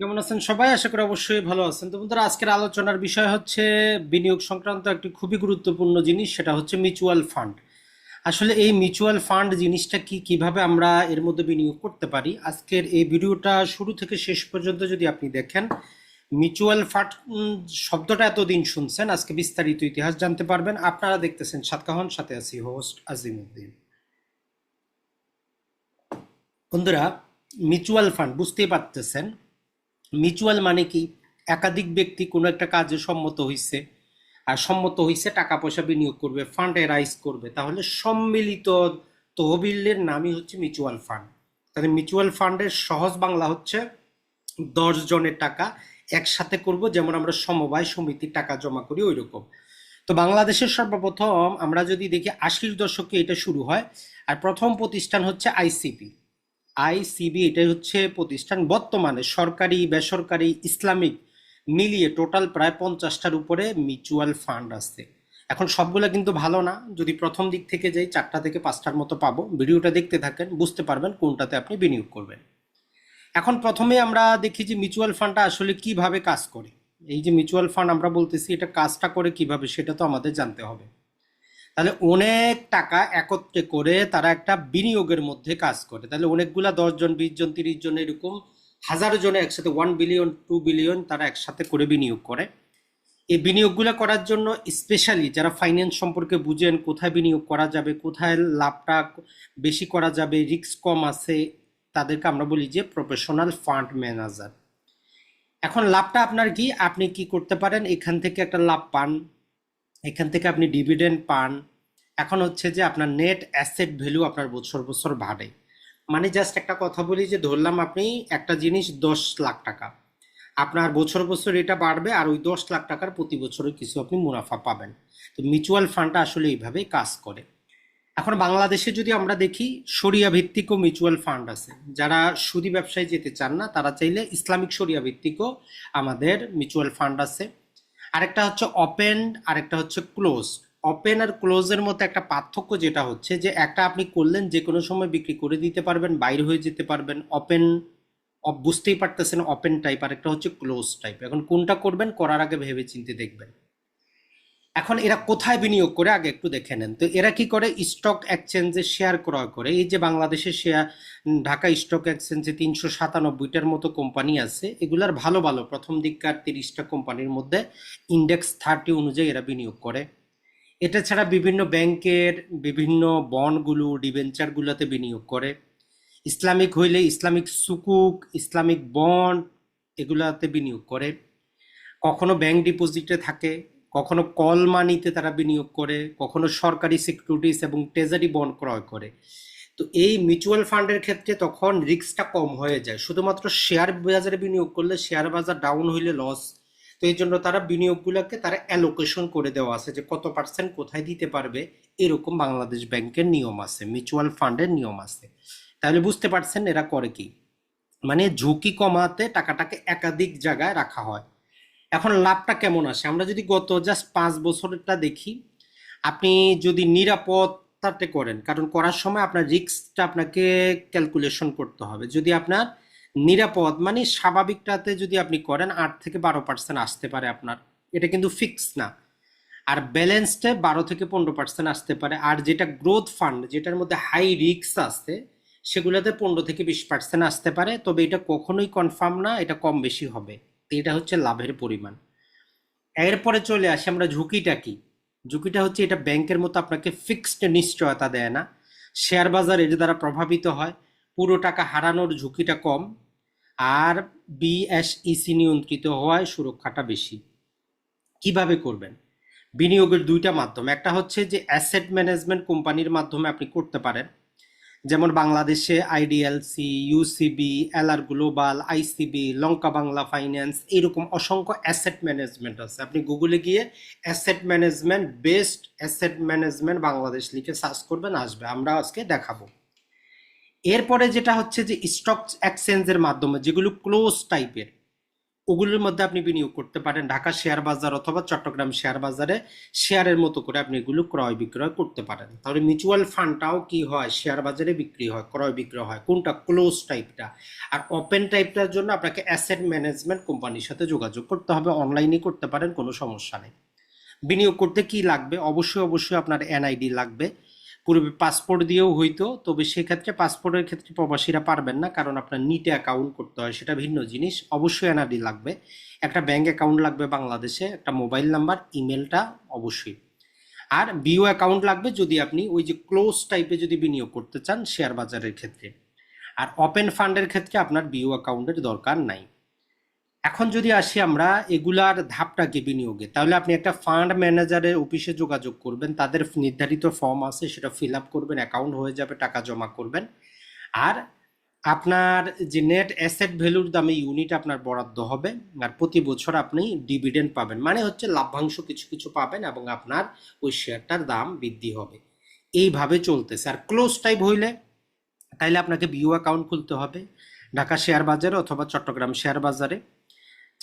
কেমন আছেন সবাই? আশা করি অবশ্যই ভালো আছেন। তো বন্ধুরা, আজকের আলোচনার বিষয় হচ্ছে বিনিয়োগ সংক্রান্ত একটি খুবই গুরুত্বপূর্ণ জিনিস, সেটা হচ্ছে মিউচুয়াল ফান্ড আসলে এই মিউচুয়াল ফান্ড জিনিসটা কি, কীভাবে আমরা এর মধ্যে বিনিয়োগ করতে পারি? আজকের এই ভিডিওটা শুরু থেকে শেষ পর্যন্ত যদি আপনি দেখেন মিউচুয়াল ফান্ড শব্দটা এতদিন শুনছেন, আজকে বিস্তারিত ইতিহাস জানতে পারবেন। আপনারা দেখতেছেন সাতকাহন সাথে আছি হোস্ট আজিমউদ্দিন বন্ধুরা মিউচুয়াল ফান্ড বুঝতেই পারতেছেন। মিউচুয়াল মানে কি? একাধিক ব্যক্তি কোনো একটা কাজে সম্মত হইছে, আর সম্মত হইছে টাকা পয়সা বিনিয়োগ করবে ফান্ডে রাইজ করবে। তাহলে সম্মিলিত তহবিলের নামই হচ্ছে মিউচুয়াল ফান্ড তাহলে মিউচুয়াল ফান্ডের সহজ বাংলা হচ্ছে দশ জনের টাকা একসাথে করব, যেমন আমরা সমবায় সমিতির টাকা জমা করি ওই রকম তো বাংলাদেশের সর্বপ্রথম আমরা যদি দেখি আশির দশকে এটা শুরু হয়, আর প্রথম প্রতিষ্ঠান হচ্ছে আইসিপি। আইসিবি এটাই হচ্ছে প্রতিষ্ঠান বর্তমানে সরকারি, বেসরকারি, ইসলামিক মিলিয়ে টোটাল প্রায় পঞ্চাশটার উপরে মিউচুয়াল ফান্ড আছে। এখন সবগুলো কিন্তু ভালো না। যদি প্রথম দিক থেকে যাই, চারটা থেকে পাঁচটার মতো পাবো। ভিডিওটা দেখতে থাকেন, বুঝতে পারবেন কোনটাতে আপনি বিনিয়োগ করবেন। এখন প্রথমে আমরা দেখি যে মিউচুয়াল ফান্ডটা আসলে কীভাবে কাজ করে। এই যে মিউচুয়াল ফান্ড আমরা বলতেছি, এটা কাজটা করে কীভাবে সেটা তো আমাদের জানতে হবে। তাহলে অনেক টাকা একত্রে করে তারা একটা বিনিয়োগের মধ্যে কাজ করে। তাহলে অনেকগুলা দশজন বিশ জন, তিরিশ জন এরকম হাজারো জনে একসাথে ওয়ান বিলিয়ন টু বিলিয়ন তারা একসাথে করে বিনিয়োগ করে। এই বিনিয়োগগুলো করার জন্য স্পেশালি যারা ফাইন্যান্স সম্পর্কে বুঝেন কোথায় বিনিয়োগ করা যাবে, কোথায় লাভটা বেশি করা যাবে রিস্ক কম আছে, তাদেরকে আমরা বলি যে প্রফেশনাল ফান্ড ম্যানেজার এখন লাভটা আপনার কি? আপনি কি করতে পারেন? এখান থেকে একটা লাভ পান। এখান থেকে আপনি ডিভিডেন্ড পান। এখন হচ্ছে যে আপনার নেট অ্যাসেট ভ্যালু আপনার বছর বছর বাড়ে। মানে জাস্ট একটা কথা বলি যে ধরলাম আপনি একটা জিনিস দশ লাখ টাকা। আপনার বছর বছর এটা বাড়বে আর ওই দশ লাখ টাকার প্রতি বছরে কিছু আপনি মুনাফা পাবেন। তো মিউচুয়াল ফান্ডটা আসলে এইভাবেই কাজ করে। এখন বাংলাদেশে যদি আমরা দেখি শরিয়া ভিত্তিকও মিউচুয়াল ফান্ড আছে। যারা সুদী ব্যবসায় যেতে চান না, তারা চাইলে ইসলামিক শরিয়া ভিত্তিকও আমাদের মিউচুয়াল ফান্ড আছে। আরেকটা হচ্ছে ওপেন আরেকটা হচ্ছে ক্লোজ ওপেন আর ক্লোজের মধ্যে একটা পার্থক্য যেটা হচ্ছে যে একটা আপনি করলেন, যে কোনো সময় বিক্রি করে দিতে পারবেন, বাইর হয়ে যেতে পারবেন। ওপেন বুঝতেই পারতেছেন ওপেন টাইপ আর একটা হচ্ছে ক্লোজ টাইপ এখন কোনটা করবেন, করার আগে ভেবে চিনতে দেখবেন। এখন এরা কোথায় বিনিয়োগ করে, আগে একটু দেখে নেন। তো এরা কি করে? স্টক এক্সচেঞ্জে শেয়ার ক্রয় করে। এই যে বাংলাদেশের শেয়ার ঢাকা স্টক এক্সচেঞ্জে তিনশো সাতানব্বইটার মতো কোম্পানি আছে, এগুলার ভালো ভালো। প্রথম দিককার তিরিশটা কোম্পানির মধ্যে ইন্ডেক্স থার্টি অনুযায়ী এরা বিনিয়োগ করে। এটা ছাড়া বিভিন্ন ব্যাংকের বিভিন্ন বন্ডগুলো, ডিবেঞ্চারগুলোতে বিনিয়োগ করে। ইসলামিক হইলে ইসলামিক সুকুক, ইসলামিক বন্ড, এগুলাতে বিনিয়োগ করে। কখনো ব্যাংক ডিপোজিটে থাকে কখনো কল মানিতে তারা বিনিয়োগ করে, কখনো সরকারি সিকিউরিটিস এবং ট্রেজারি বন্ড ক্রয় করে। তো এই মিউচুয়াল ফান্ডের ক্ষেত্রে তখন রিস্কটা কম হয়ে যায়। শুধুমাত্র শেয়ার বাজারে বিনিয়োগ করলে শেয়ার বাজার ডাউন হইলে লস তো এই জন্য তারা বিনিয়োগগুলোকে তারা অ্যালোকেশন করে দেওয়া আছে যে কত পার্সেন্ট কোথায় দিতে পারবে। এরকম বাংলাদেশ ব্যাংকের নিয়ম আছে মিউচুয়াল ফান্ডের নিয়ম আছে। তাহলে বুঝতে পারছেন এরা করে কি? মানে ঝুঁকি কমাতে টাকাটাকে একাধিক জায়গায় রাখা হয়। এখন লাভটা কেমন আসে আমরা যদি গত জাস্ট পাঁচ বছরটা দেখি, আপনি যদি নিরাপত্তাতে করেন, কারণ করার সময় আপনার রিস্কটা আপনাকে ক্যালকুলেশন করতে হবে। যদি আপনার নিরাপদ মানে স্বাভাবিকটাতে যদি আপনি করেন, আট থেকে বারো পার্সেন্ট আসতে পারে আপনার। এটা কিন্তু ফিক্স না। আর ব্যালেন্সটা বারো থেকে পনেরো পার্সেন্ট আসতে পারে। আর যেটা গ্রোথ ফান্ড যেটার মধ্যে হাই রিস্ক আছে, সেগুলোতে পনেরো থেকে বিশ পার্সেন্ট আসতে পারে। তবে এটা কখনোই কনফার্ম না, এটা কম বেশি হবে। এটা হচ্ছে লাভের পরিমাণ। এরপরে চলে আসে আমরা ঝুঁকিটা কি? ঝুঁকিটা হচ্ছে এটা ব্যাংকের মতো আপনাকে ফিক্সড নিশ্চয়তা দেয় না। শেয়ার বাজার এর দ্বারা প্রভাবিত হয়, পুরো টাকা হারানোর ঝুঁকিটা কম আর বিএসইসি নিয়ন্ত্রিত হওয়ায় সুরক্ষাটা বেশি। কীভাবে করবেন? বিনিয়োগের দুইটা মাধ্যম, একটা হচ্ছে যে অ্যাসেট ম্যানেজমেন্ট কোম্পানির মাধ্যমে আপনি করতে পারেন। যেমন বাংলাদেশে IDLC UCB LR global ICB Lanka Bangla finance, এরকম অসংখ্য অ্যাসেট ম্যানেজমেন্ট আছে। আপনি গুগলে গিয়ে asset management, best asset management Bangladesh লিখে সার্চ করবেন, আসবে। আমরা আজকে দেখাবো। এরপরে যেটা হচ্ছে যে স্টক এক্সচেঞ্জের মাধ্যমে যেগুলো ক্লোজ টাইপের ওগুলোর মধ্যে আপনি বিনিয়োগ করতে পারেন ঢাকা শেয়ার বাজার অথবা চট্টগ্রাম শেয়ার বাজারে শেয়ারের মতো করে আপনি এগুলো ক্রয় বিক্রয় করতে পারেন। তাহলে মিউচুয়াল ফান্ডটাও কি হয়? শেয়ার বাজারে বিক্রি হয়, ক্রয় বিক্রয় হয়। কোনটা ক্লোজ টাইপটা আর ওপেন টাইপটার জন্য আপনাকে অ্যাসেট ম্যানেজমেন্ট কোম্পানির সাথে যোগাযোগ করতে হবে। অনলাইনে করতে পারেন, কোনো সমস্যা নেই। বিনিয়োগ করতে কি লাগবে? অবশ্যই অবশ্যই আপনার এনআইডি লাগবে। পূর্বে পাসপোর্ট দিয়েও হইতো, তবে সেক্ষেত্রে পাসপোর্টের ক্ষেত্রে প্রবাসীরা পারবেন না, কারণ আপনার নিটে অ্যাকাউন্ট করতে হয়, সেটা ভিন্ন জিনিস। অবশ্যই এনআইডি লাগবে। একটা ব্যাংক অ্যাকাউন্ট লাগবে বাংলাদেশে, একটা মোবাইল নাম্বার ইমেলটা অবশ্যই। আর বিও অ্যাকাউন্ট লাগবে যদি আপনি ওই যে ক্লোজ টাইপে যদি বিনিয়োগ করতে চান শেয়ার বাজারের ক্ষেত্রে। আর ওপেন ফান্ডের ক্ষেত্রে আপনার বিও অ্যাকাউন্টের দরকার নাই। এখন যদি আসি আমরা, এগুলার ধাপটাকে বিনিয়োগে? তাহলে আপনি একটা ফান্ড ম্যানেজারের অফিসে যোগাযোগ করবেন, তাদের নির্ধারিত ফর্ম আছে, সেটা ফিল আপ করবেন, অ্যাকাউন্ট হয়ে যাবে, টাকা জমা করবেন। আর আপনার যে নেট অ্যাসেট ভ্যালুর দামে ইউনিট আপনার বরাদ্দ হবে, আর প্রতি বছর আপনি ডিভিডেন্ড পাবেন। মানে হচ্ছে লাভ্যাংশ কিছু কিছু পাবেন এবং আপনার ওই শেয়ারটার দাম বৃদ্ধি হবে। এইভাবে চলতেছে। আর ক্লোজ টাইপ হইলে তাইলে আপনাকে বিও অ্যাকাউন্ট খুলতে হবে, ঢাকা শেয়ার বাজারে অথবা চট্টগ্রাম শেয়ার বাজারে।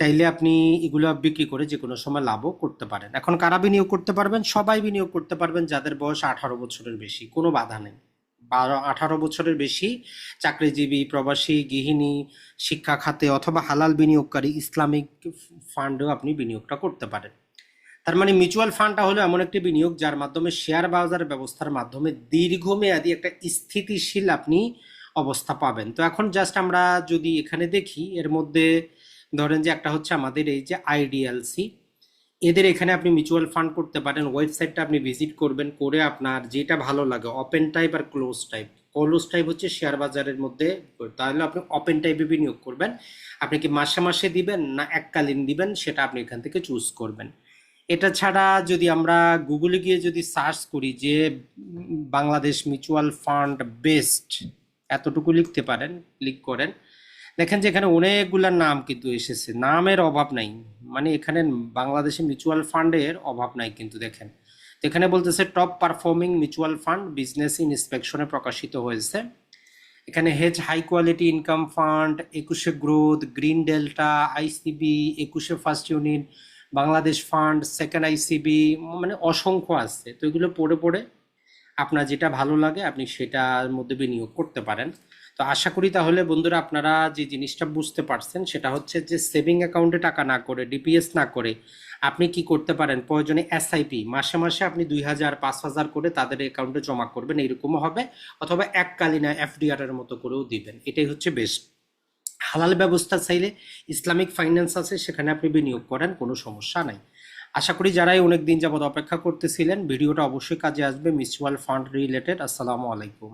চাইলে আপনি এগুলো বিক্রি করে যে কোনো সময় লাভও করতে পারেন। এখন কারা বিনিয়োগ করতে পারবেন? সবাই বিনিয়োগ করতে পারবেন, যাদের বয়স আঠারো বছরের বেশি, কোনো বাধা নেই। বারো, আঠারো বছরের বেশি চাকরিজীবী, প্রবাসী, গৃহিণী, শিক্ষা খাতে অথবা হালাল বিনিয়োগকারী, ইসলামিক ফান্ডেও আপনি বিনিয়োগটা করতে পারেন। তার মানে মিউচুয়াল ফান্ডটা হলো এমন একটি বিনিয়োগ যার মাধ্যমে শেয়ার বাজার ব্যবস্থার মাধ্যমে দীর্ঘমেয়াদী একটা স্থিতিশীল আপনি অবস্থা পাবেন। তো এখন জাস্ট আমরা যদি এখানে দেখি, এর মধ্যে ধরেন যে একটা হচ্ছে আমাদের এই যে আইডিএলসি, এদের এখানে আপনি মিউচুয়াল ফান্ড করতে পারেন ওয়েবসাইটটা আপনি ভিজিট করবেন, করে আপনার যেটা ভালো লাগে ওপেন টাইপ আর ক্লোজ টাইপ ক্লোজ টাইপ হচ্ছে শেয়ার বাজারের মধ্যে, তাহলে আপনি ওপেন টাইপে বিনিয়োগ করবেন। আপনি কি মাসে মাসে দিবেন না এককালীন দিবেন, সেটা আপনি এখান থেকে চুজ করবেন। এটা ছাড়া যদি আমরা গুগলে গিয়ে যদি সার্চ করি যে বাংলাদেশ মিউচুয়াল ফান্ড বেস্ট এতটুকু লিখতে পারেন ক্লিক করেন দেখেন যে এখানে অনেকগুলা নাম কিন্তু এসেছে। নামের অভাব নাই। মানে এখানে বাংলাদেশে মিউচুয়াল ফান্ডের অভাব নাই কিন্তু দেখেন। এখানে বলতেছে top performing mutual fund business ইন্সপেকশনে প্রকাশিত হয়েছে। এখানে hedge high quality income fund একুশে গ্রোথ গ্রিন ডেল্টা আইসিবি একুশে first unit Bangladesh fund second ICB মানে অসংখ্য আছে। তো এগুলো পড়ে পড়ে আপনার যেটা ভালো লাগে, আপনি সেটার মধ্যে বিনিয়োগ করতে পারেন। তো আশা করি তাহলে বন্ধুরা আপনারা যে জিনিসটা বুঝতে পারছেন, সেটা হচ্ছে যে সেভিং অ্যাকাউন্টে টাকা না করে, ডিপিএস না করে আপনি কি করতে পারেন? প্রয়োজনে এসআইপি, মাসে মাসে আপনি দুই হাজার, পাঁচ হাজার করে তাদের অ্যাকাউন্টে জমা করবেন এইরকমও হবে। অথবা এককালীন এফডিআর এর মতো করেও দিবেন। এটাই হচ্ছে বেস্ট। হালাল ব্যবস্থা চাইলে ইসলামিক ফাইন্যান্স আছে, সেখানে আপনি বিনিয়োগ করেন, কোনো সমস্যা নাই। আশা করি যারাই অনেক দিন যাবত অপেক্ষা করতেছিলেন, ভিডিওটা অবশ্যই কাজে আসবে মিউচুয়াল ফান্ড রিলেটেড আসসালামু আলাইকুম।